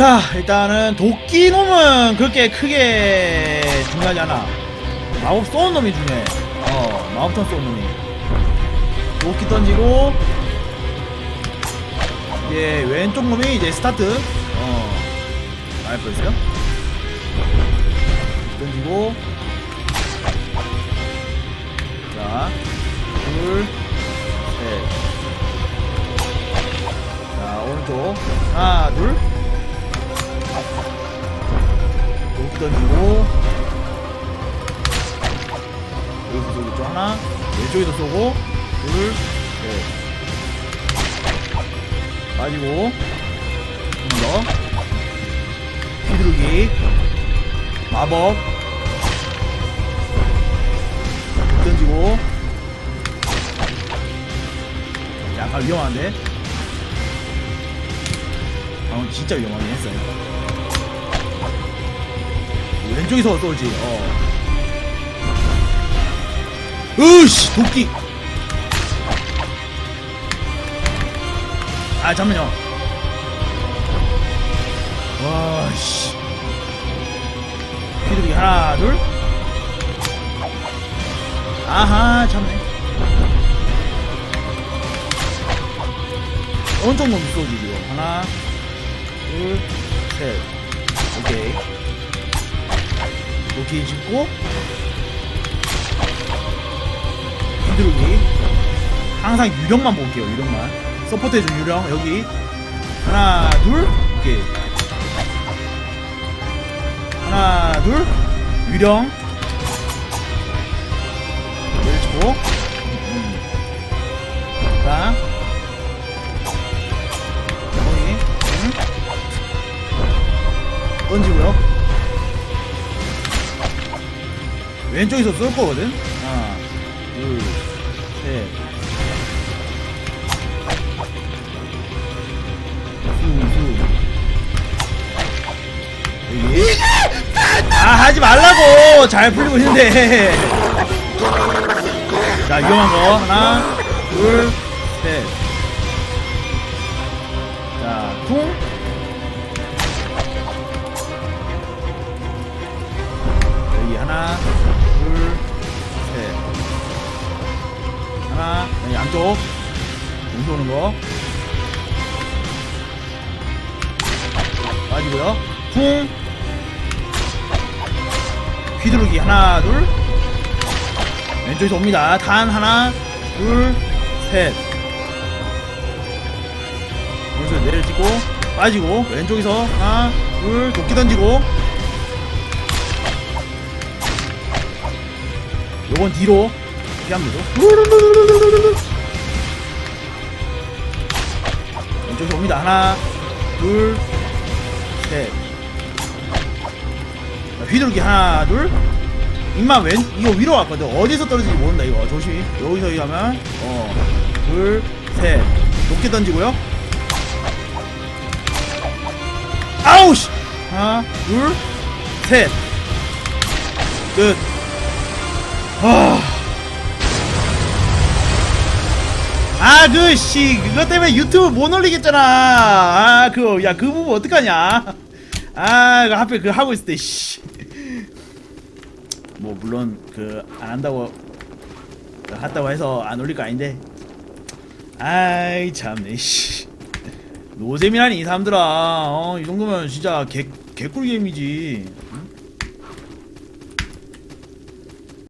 자 일단은 도끼 놈은 그렇게 크게 중요하지 않아 마법 쏘는 놈이 중요해 어 마법턴 쏘는 놈이 도끼 던지고 이제 왼쪽 놈이 이제 스타트 어 알고 있어요 던지고 자 둘, 셋. 자, 오른쪽. 하나, 둘. 던지고. 여기서 쏘겠죠? 하나. 왼쪽에도 쏘고. 둘, 셋. 빠지고. 한번 더. 휘두르기. 마법. 던지고. 약간 위험한데? 방금 진짜 위험하긴 했어요. 왼쪽에서 쏘지, 어. 으씨! 도끼! 아, 잠깐만요. 와, 씨. 휘두르기 하나, 둘. 아하, 참네. 오른쪽 놈 쏘지고요. 하나, 둘, 셋. 오케이. 도끼 짚고, 휘두르기. 항상 유령만 볼게요, 유령만. 서포트 해준 유령, 여기. 하나, 둘, 오케이. 하나, 둘, 유령. 내리치고. 음. 자. 왼쪽에서 쏠 거거든. 하나, 둘, 셋. 수, 수. 여기. 아 하지 말라고 잘 풀리고 있는데. 자 위험한 거 하나, 둘, 셋. 자, 퉁. 여기 양쪽. 여기 오는 거. 빠지고요. 퉁. 휘두르기 하나, 둘. 왼쪽에서 옵니다. 탄 하나, 둘, 셋. 오른손 내려 찍고 빠지고 왼쪽에서 하나 둘 도끼 던지고 요건 뒤로 피합니다. 왼쪽에서 옵니다. 하나 둘셋. 휘두르기 하나 둘. 임마 왼 이거 위로 왔거든. 어디서 떨어질지 모른다 이거. 조심. 여기서 여기 하면 어 둘 셋. 높게 던지고요. 아우 씨! 하나 둘 셋 끝. 아. 아, 그, 씨, 그것 때문에 유튜브 못 올리겠잖아. 아, 그, 야, 그 부분 어떡하냐. 아, 그 하필 그 하고 있을 때, 씨. 뭐, 물론, 그, 안 한다고, 그 한다고 해서 안 올릴 거 아닌데. 아이, 참네, 씨. 노잼이라니, 이 사람들아. 어, 이 정도면 진짜 개, 개꿀 게임이지.